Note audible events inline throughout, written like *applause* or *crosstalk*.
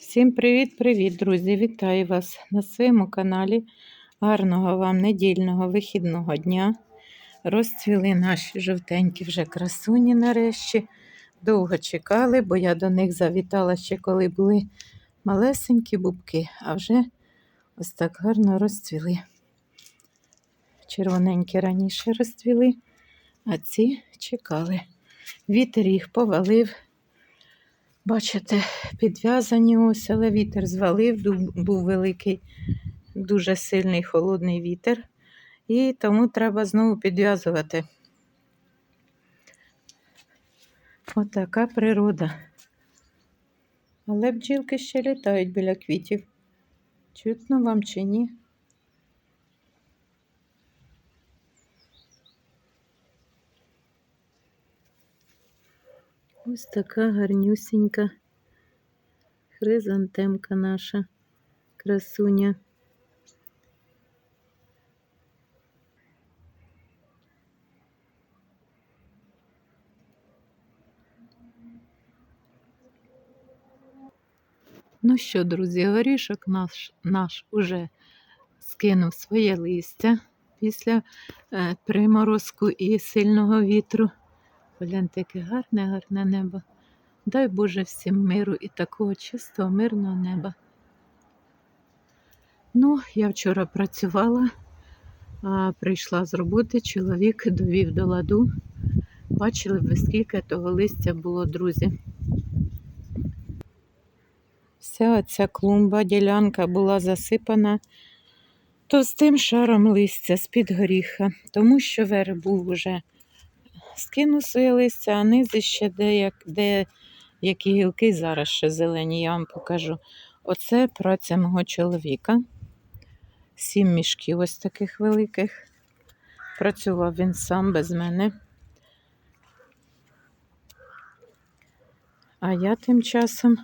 Всім привіт-привіт, друзі! Вітаю вас на своєму каналі. Гарного вам недільного вихідного дня. Розцвіли наші жовтенькі вже красуні нарешті. Довго чекали, бо я до них завітала ще коли були малесенькі бубки, а вже ось так гарно розцвіли. Червоненькі раніше розцвіли, а ці чекали. Вітер їх повалив. Бачите, підв'язані ось, але вітер звалив, був великий, дуже сильний холодний вітер. І тому треба знову підв'язувати. Отака природа. Але бджілки ще літають біля квітів. Чутно вам чи ні? Ось така гарнюсінька хризантемка наша, красуня. Ну що, друзі, горішок наш, наш уже скинув своє листя після е, приморозку і сильного вітру. Гляньте, яке гарне, гарне небо. Дай Боже всім миру і такого чистого, мирного неба. Ну, я вчора працювала, а прийшла з роботи, чоловік довів до ладу. Бачили ви, скільки того листя було, друзі. Вся ця клумба, ділянка була засипана товстим шаром листя з-під горіха, тому що верх був уже своє листя, а низи ще деяк, де гілки зараз ще зелені, я вам покажу. Оце праця мого чоловіка. Сім мішків ось таких великих. Працював він сам без мене. А я тим часом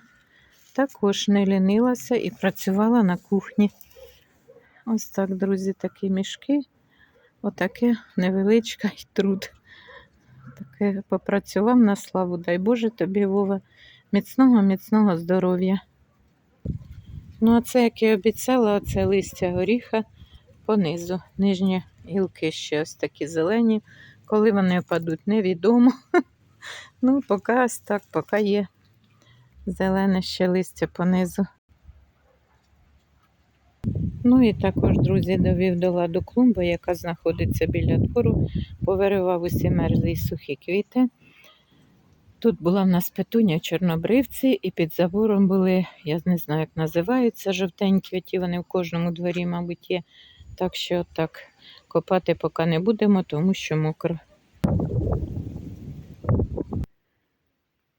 також не лінилася і працювала на кухні. Ось так, друзі, такі мішки. Отаке невеличка й труд. Таке попрацював на славу. Дай Боже тобі, Вова, міцного, міцного здоров'я. Ну, а це, як і обіцяла, це листя горіха понизу. Нижні гілки ще ось такі зелені. Коли вони опадуть, невідомо. *laughs* Ну, поки ось так, поки є зелене ще листя понизу. Ну і також, друзі, довів до ладу клумбу, яка знаходиться біля двору, повиривав усі мерзлі й сухі квіти. Тут була в нас петуня чорнобривці, і під забором були, я не знаю, як називаються, жовтенькі, оті вони в кожному дворі, мабуть, є. Так що так, копати поки не будемо, тому що мокро.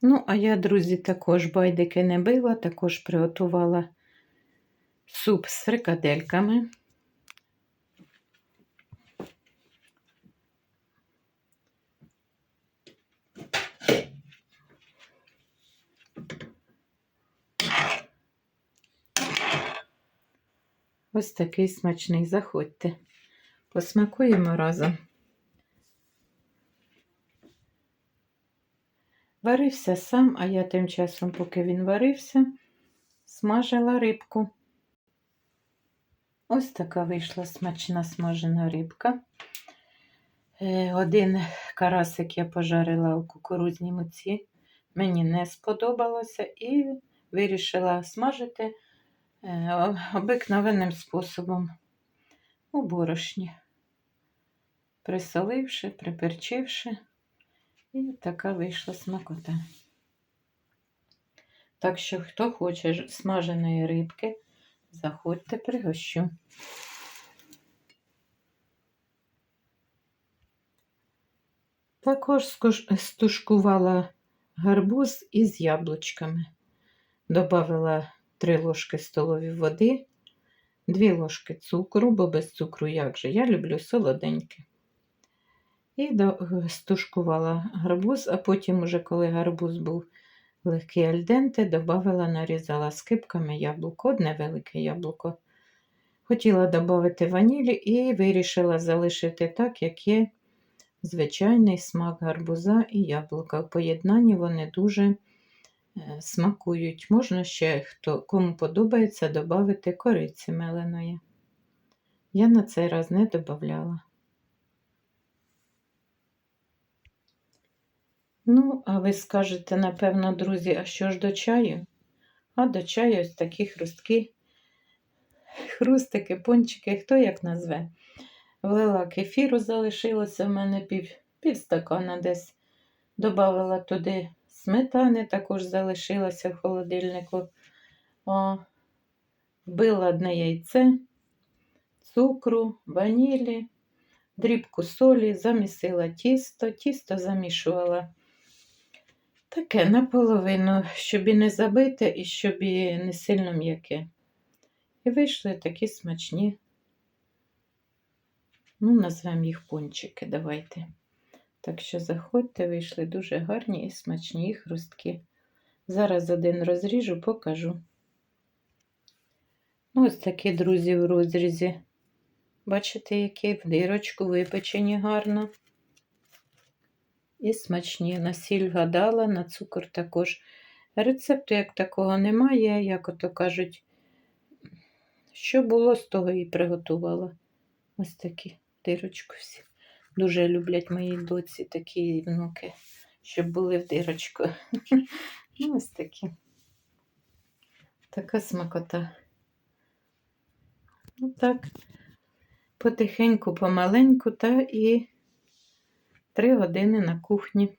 Ну, а я, друзі, також байдики не била, також приготувала суп з фрикадельками. Ось такий смачний, заходьте. Посмакуємо разом. Варився сам, а я тим часом, поки він варився, смажила рибку. Ось така вийшла смачна смажена рибка. Е, Один карасик я пожарила у кукурузній муці. Мені не сподобалося і вирішила смажити е, обикновенним способом у борошні. Присоливши, приперчивши, і така вийшла смакота. Так що, хто хоче смаженої рибки, заходьте, пригощу. Також стушкувала гарбуз із яблучками. Добавила 3 ложки столові води, 2 ложки цукру, бо без цукру як же. Я люблю солоденьке. І стушкувала гарбуз, а потім, уже коли гарбуз був легкий альденте, додавала, нарізала скипками яблуко, одне велике яблуко. Хотіла додати ванілі і вирішила залишити так, як є звичайний смак гарбуза і яблука. В поєднанні вони дуже е, смакують. Можна ще, хто, кому подобається, додати кориці меленої. Я на цей раз не додавала. Ну, а ви скажете, напевно, друзі, а що ж до чаю? А до чаю ось такі хрустки, хрустики, пончики, хто як назве. Влила кефіру, залишилося в мене пів, пів стакана десь. Добавила туди сметани, також залишилося в холодильнику. О, вбила одне яйце, цукру, ванілі, дрібку солі, замісила тісто, тісто замішувала. Таке наполовину, щоб і не забите, і щоб і не сильно м'яке. І вийшли такі смачні. Ну, назвемо їх пончики, давайте. Так що заходьте, вийшли дуже гарні і смачні хрустки. Зараз один розріжу, покажу. Ну, ось такі, друзі, в розрізі. Бачите, які в дирочку випечені гарно. І смачні. На сіль гадала, на цукор також. Рецепту як такого немає, як ото кажуть, що було, з того і приготувала. Ось такі дирочку всі. Дуже люблять мої доці такі внуки, щоб були в дирочку. Ну, ось такі. Така смакота. Ну так, потихеньку, помаленьку, та і три години на кухні.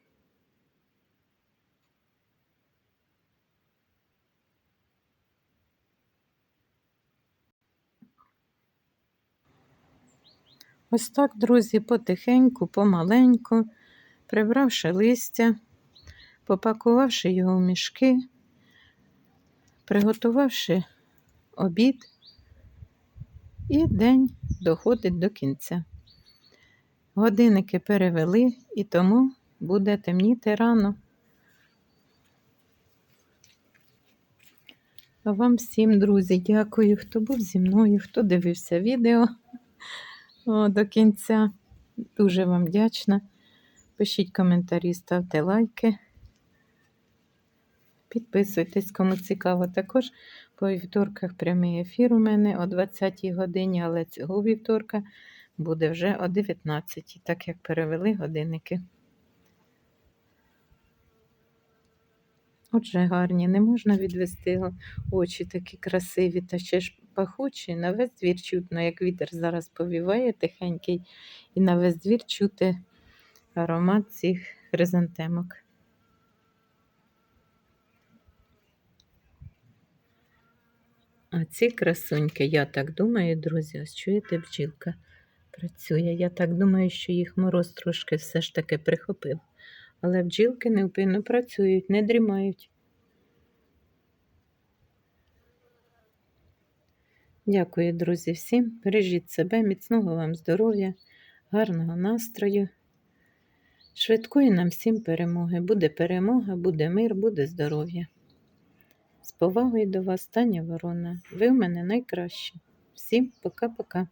Ось так, друзі, потихеньку, помаленьку, прибравши листя, попакувавши його в мішки, приготувавши обід, і день доходить до кінця. Годинники перевели, і тому буде темніти рано. А вам всім, друзі, дякую, хто був зі мною, хто дивився відео о, до кінця. Дуже вам вдячна. Пишіть коментарі, ставте лайки. Підписуйтесь, кому цікаво. Також по вівторках прямий ефір у мене о 20-й годині, але цього вівторка буде вже о 19-й, так як перевели годинники. Отже, гарні, не можна відвести очі такі красиві та ще ж пахучі. На весь двір чутно, як вітер зараз повіває тихенький, і на весь двір чути аромат цих хризантемок. А ці красуньки, я так думаю, друзі, ось чуєте, бджілка працює. Я так думаю, що їх мороз трошки все ж таки прихопив. Але бджілки невпинно працюють, не дрімають. Дякую, друзі, всім. Бережіть себе, міцного вам здоров'я, гарного настрою. Швидкої нам всім перемоги. Буде перемога, буде мир, буде здоров'я. З повагою до вас, Таня Ворона. Ви в мене найкращі. Всім пока-пока.